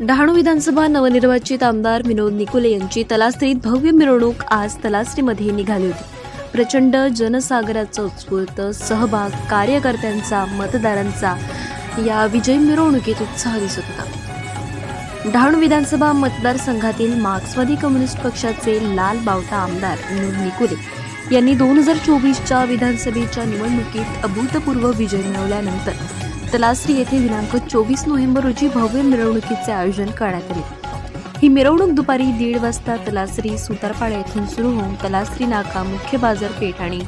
डहाणू विधानसभा नवनिर्वाचित आमदार विनोद निकुले यांची तलासरीत भव्य मिरवणूक आज तलासरीमध्ये निघाली होती. प्रचंड जनसागराचा उत्स्फूर्त सहभाग कार्यकर्त्यांचा मतदारांचा या विजय मिरवणुकीत उत्साह दिसत होता. डहाणू विधानसभा मतदारसंघातील मार्क्सवादी कम्युनिस्ट पक्षाचे लाल बावटा आमदार विनोद निकुले यांनी दोन हजार चोवीसच्या विधानसभेच्या निवडणुकीत अभूतपूर्व विजय मिळवल्यानंतर तलासरी येथे दिनांक चोवीस नोव्हेंबर रोजी भव्य मिरवणुकीचे आयोजन करण्यात आले. ही मिरवणूक दुपारी दीड वाजता तलासरी सुतारपाडा येथून सुरू होऊन तलासरी नाका मुख्य बाजारपेठ आणि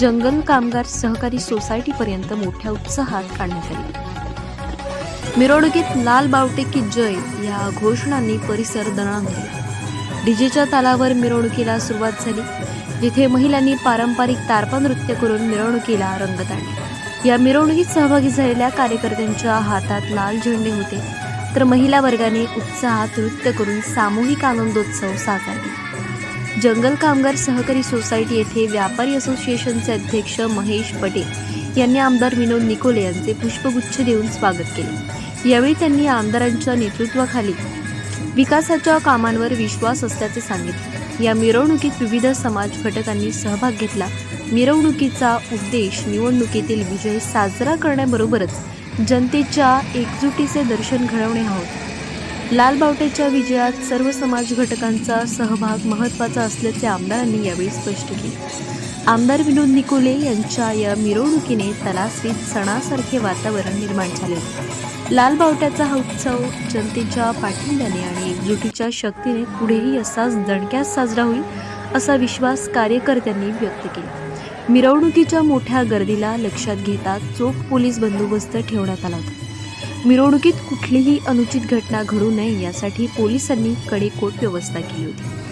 जंगल कामगार सहकारी सोसायटीपर्यंत मोठ्या उत्साहात काढण्यात आली. मिरवणुकीत लाल बावटे की जय या घोषणांनी परिसर दणाणला डीजेच्या तालावर मिरवणुकीला सुरुवात झाली जिथे महिलांनी पारंपरिक तारपा नृत्य करून मिरवणुकीला रंगत आणली. या मिरवणुकीत सहभागी झालेल्या कार्यकर्त्यांच्या हातात लाल झेंडे होते. तर महिला वर्गाने उत्साहात नृत्य करून सामूहिक आनंदोत्सव साजरा केला. जंगल कामगार सहकारी सोसायटी येथे व्यापारी असोसिएशनचे अध्यक्ष महेश पटेल यांनी आमदार विनोद निकोले यांचे पुष्पगुच्छ देऊन स्वागत केले. यावेळी त्यांनी आमदारांच्या नेतृत्वाखाली विकासाच्या कामांवर विश्वास असल्याचे सांगितले. या मिरवणुकीत विविध समाज घटकांनी सहभाग घेतला. मिरवणुकीचा उद्देश निवडणुकीतील विजय साजरा करण्याबरोबरच जनतेच्या एकजुटीचे दर्शन घडवणे हा होता. बावटेच्या विजयात सर्व समाज घटकांचा सहभाग महत्त्वाचा असल्याचे आमदारांनी यावेळी स्पष्ट केले. आमदार विनोद निकोले यांच्या या मिरवणुकीने तलासरीत सणासारखे वातावरण निर्माण झाले. लाल लालबावट्याचा हा उत्सव जनतेच्या पाठिंब्याने आणि एकजुटीच्या शक्तीने पुढेही असाच दणक्यात साजरा होईल असा विश्वास कार्यकर्त्यांनी व्यक्त केला. मिरवणुकीच्या मोठ्या गर्दीला लक्षात घेता चोख पोलीस बंदोबस्त ठेवण्यात आला होता. मिरवणुकीत कुठलीही अनुचित घटना घडू नये यासाठी पोलिसांनी कडेकोट व्यवस्था केली होती.